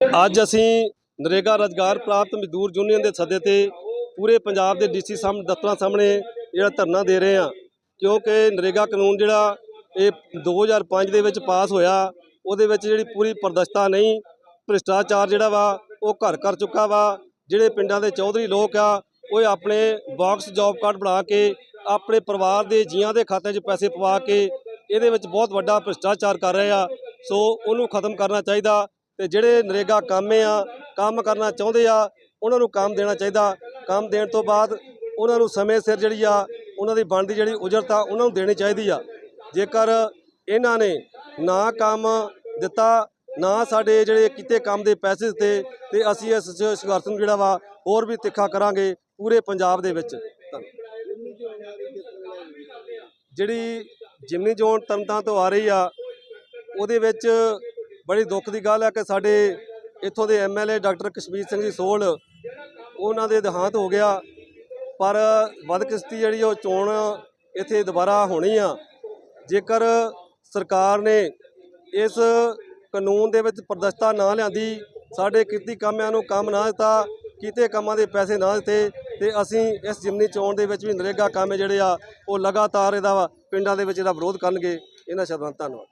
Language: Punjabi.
ਅੱਜ ਅਸੀਂ ਨਰੇਗਾ ਰੁਜ਼ਗਾਰ ਪ੍ਰਾਪਤ ਮਜ਼ਦੂਰ ਯੂਨੀਅਨ ਦੇ ਸੱਦੇ ਤੇ ਪੂਰੇ ਪੰਜਾਬ ਦੇ ਡੀਸੀ ਸਾਹਮਣੇ, ਦਫ਼ਤਰਾਂ ਸਾਹਮਣੇ ਜਿਹੜਾ ਧਰਨਾ ਦੇ ਰਹੇ ਹਾਂ। ਕਿਉਂਕਿ ਨਰੇਗਾ ਕਾਨੂੰਨ ਜਿਹੜਾ ਇਹ 2005 ਦੇ ਵਿੱਚ ਪਾਸ ਹੋਇਆ, ਉਹਦੇ ਵਿੱਚ ਜਿਹੜੀ ਪੂਰੀ ਪ੍ਰਦਸ਼ਤਾ ਨਹੀਂ, ਭ੍ਰਿਸ਼ਟਾਚਾਰ ਜਿਹੜਾ ਵਾ, ਉਹ ਘਰ ਕਰ ਚੁੱਕਾ ਵਾ। ਜਿਹੜੇ ਪਿੰਡਾਂ ਦੇ ਚੌਧਰੀ ਲੋਕ ਆ, ਉਹ ਆਪਣੇ ਬਾਕਸ ਜੌਬ ਕਾਰਡ ਬਣਾ ਕੇ, ਆਪਣੇ ਪਰਿਵਾਰ ਦੇ ਜੀਆਂ ਦੇ ਖਾਤੇ 'ਚ ਪੈਸੇ ਪਵਾ ਕੇ, ਇਹਦੇ ਵਿੱਚ ਬਹੁਤ ਵੱਡਾ ਭ੍ਰਿਸ਼ਟਾਚਾਰ ਕਰ ਰਹੇ ਆ। ਸੋ ਉਹਨੂੰ ਖਤਮ ਕਰਨਾ ਚਾਹੀਦਾ। ਤੇ ਜਿਹੜੇ ਨਰੇਗਾ ਕਾਮੇ ਆ, ਕੰਮ ਕਰਨਾ ਚਾਹੁੰਦੇ ਆ, ਉਹਨਾਂ ਨੂੰ ਕੰਮ ਦੇਣਾ ਚਾਹੀਦਾ। ਕੰਮ ਦੇਣ ਤੋਂ ਬਾਅਦ ਉਹਨਾਂ ਨੂੰ ਸਮੇਂ ਸਿਰ ਜਿਹੜੀ ਆ, ਉਹਨਾਂ ਦੀ ਬਣਦੀ ਜਿਹੜੀ ਉਜਰਤ ਆ ਉਹਨਾਂ ਨੂੰ ਦੇਣੀ ਚਾਹੀਦੀ ਆ। ਜੇਕਰ ਇਹਨਾਂ ਨੇ ਨਾ ਕੰਮ ਦਿੱਤਾ, ਨਾ ਸਾਡੇ ਜਿਹੜੇ ਕੀਤੇ ਕੰਮ ਦੇ ਪੈਸੇ ਦਿੱਤੇ, ਤੇ ਅਸੀਂ ਇਸ ਸੰਘਰਸ਼ ਨੂੰ ਜਿਹੜਾ ਵਾ, ਹੋਰ ਵੀ ਤਿੱਖਾ ਕਰਾਂਗੇ ਪੂਰੇ ਪੰਜਾਬ ਦੇ ਵਿੱਚ। ਜਿਹੜੀ ਜਿਮਨੀ ਜ਼ੋਨ ਤਰਨਤਾਰਨ ਤੋਂ ਆ ਰਹੀ ਆ, ਉਹਦੇ ਵਿੱਚ ਬੜੀ ਦੁੱਖ ਦੀ ਗੱਲ ਹੈ ਕਿ ਸਾਡੇ ਇੱਥੋਂ ਦੇ ਐਮਐਲਏ ਡਾਕਟਰ ਕਸ਼ਮੀਰ ਸਿੰਘ ਜੀ ਸੋਲ ਉਹਨਾਂ ਦੇ ਦੇਹਾਂਤ ਹੋ ਗਿਆ। ਪਰ ਬਦਕਿਸਮਤੀ ਜਿਹੜੀ ਉਹ ਚੋਣ ਇੱਥੇ ਦੁਬਾਰਾ ਹੋਣੀ ਆ। ਜੇਕਰ ਸਰਕਾਰ ਨੇ ਇਸ ਕਾਨੂੰਨ ਦੇ ਵਿੱਚ ਪ੍ਰਦਸ਼ਤਾ ਨਾ ਲਿਆਂਦੀ, ਸਾਡੇ ਕੀਤੀ ਕਾਮਿਆਂ ਨੂੰ ਕੰਮ ਨਾ ਦਿੱਤਾ, ਕੀਤੇ ਕੰਮਾਂ ਦੇ ਪੈਸੇ ਨਾ ਦਿੱਤੇ, ਤੇ ਅਸੀਂ ਇਸ ਜਿਮਨੀ ਚੋਣ ਦੇ ਵਿੱਚ ਵੀ ਨਰੇਗਾ ਕੰਮ ਜਿਹੜੇ ਆ, ਉਹ ਲਗਾਤਾਰ ਇਹਦਾ ਪਿੰਡਾਂ ਦੇ ਵਿੱਚ ਇਹਦਾ ਵਿਰੋਧ ਕਰਨਗੇ। ਇਹਨਾਂ ਸ਼ਬਦਾਂ ਧੰਨਵਾਦ